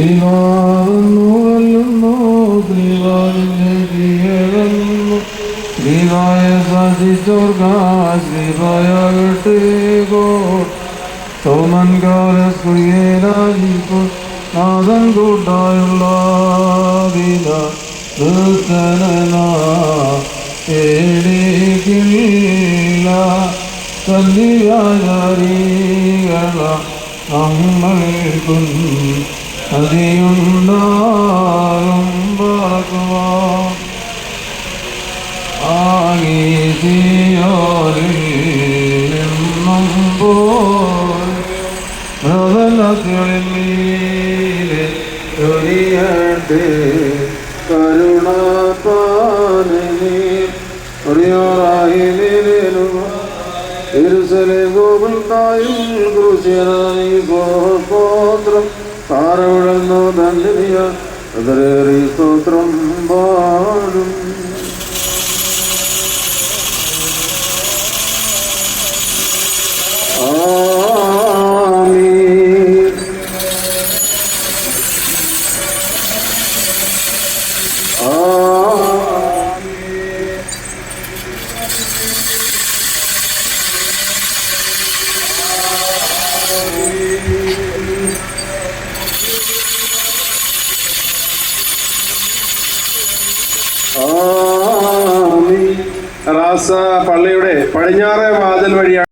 ശ്രീവാറുന്നു വല്ലുന്നു ശ്രീവാരിന്റെ പ്രിയകന്നു ശ്രീവായ സാധിച്ചോർക്ക ശ്രീവായാകട്ടേകോ സോമൻ കാലസ്കുറിയേരാജിപ്പോൾ നാദൻ കൂട്ടായുള്ള വില ദുർത്തനനാ ഏടിക്കില്ല അതിയുണ്ടാകും ആകീതിയോരിൽ മൃദലകളിൽ മീതെ ചൊരിയട്ടെ കരുണാപാനി ഇരുസലെ ഗോകുൽക്കായും ക്രൂശ്യനായി ഗോത്രം താരവിടുന്നു ധന്യ അതിലേറി സ്തോത്രം പാടും ആമീൻ റാസ പള്ളിയുടെ പടിഞ്ഞാറേ വാതിൽ വഴിയാണ്